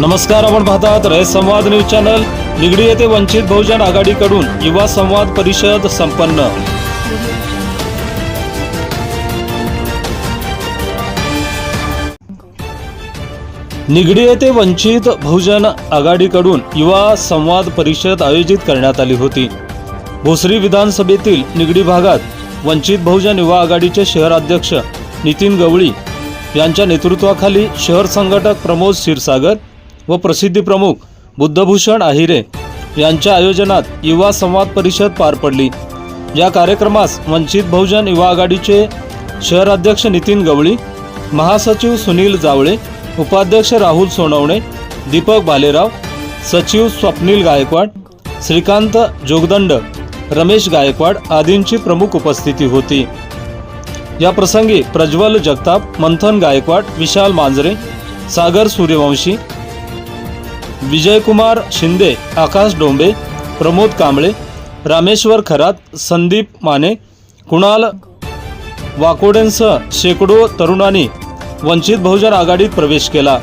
नमस्कार आपण पाहतात रय संवाद न्यूज चॅनल. निगडी येथे वंचित बहुजन आघाडीकडून युवा संवाद परिषद संपन्न. निगडी येथे वंचित बहुजन आघाडीकडून युवा संवाद परिषद आयोजित करण्यात आली होती. भोसरी विधानसभेतील निगडी भागात वंचित बहुजन युवा आघाडीचे शहर अध्यक्ष नितीन गवळी यांच्या नेतृत्वाखाली शहर संघटक प्रमोद क्षीरसागर व प्रसिद्धी प्रमुख बुद्धभूषण आहिरे यांच्या आयोजनात युवा संवाद परिषद पार पडली. या कार्यक्रमास वंचित बहुजन युवा आघाडीचे शहर अध्यक्ष नितीन गवळी महासचिव सुनील जावळे उपाध्यक्ष राहुल सोनवणे दीपक भालेराव सचिव स्वप्नील गायकवाड श्रीकांत जोगदंड रमेश गायकवाड आदींची प्रमुख उपस्थिती होती. या प्रसंगी प्रज्वल जगताप मंथन गायकवाड विशाल मांजरे सागर सूर्यवंशी विजयकुमार शिंदे आकाश डोंबे प्रमोद कांबळे रामेश्वर खरात संदीप माने कुणाल वाकोडेंसह शेकडो तरुणांनी वंचित बहुजन आघाडीत प्रवेश केला.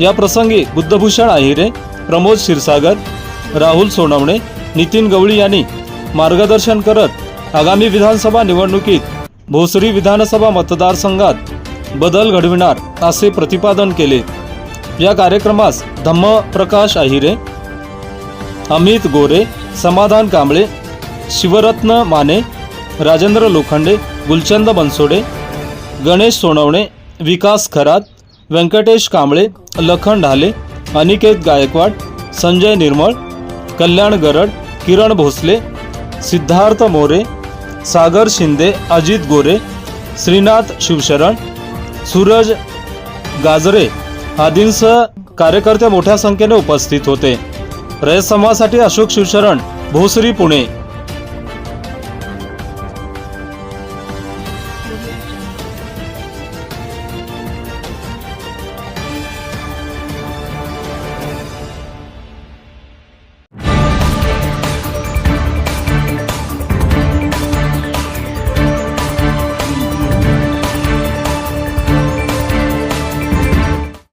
या प्रसंगी बुद्धभूषण आहिरे प्रमोद क्षीरसागर राहुल सोनवणे नितीन गवळी यांनी मार्गदर्शन करत आगामी विधानसभा निवडणुकीत भोसरी विधानसभा मतदारसंघात बदल घडविणार असे प्रतिपादन केले. या कार्यक्रमास धम्म प्रकाश आहिरे अमित गोरे समाधान कांबळे शिवरत्न माने राजेंद्र लोखंडे गुलचंद बनसोडे गणेश सोनवणे विकास खरात व्यंकटेश कांबळे लखन ढाले अनिकेत गायकवाड संजय निर्मळ कल्याण गरड किरण भोसले सिद्धार्थ मोरे सागर शिंदे अजित गोरे श्रीनाथ शिवशरण सूरज गाजरे आदींसह कार्यकर्ते मोठ्या संख्येने उपस्थित होते. रयत समाजासाठी अशोक शिवशरण भोसरी पुणे.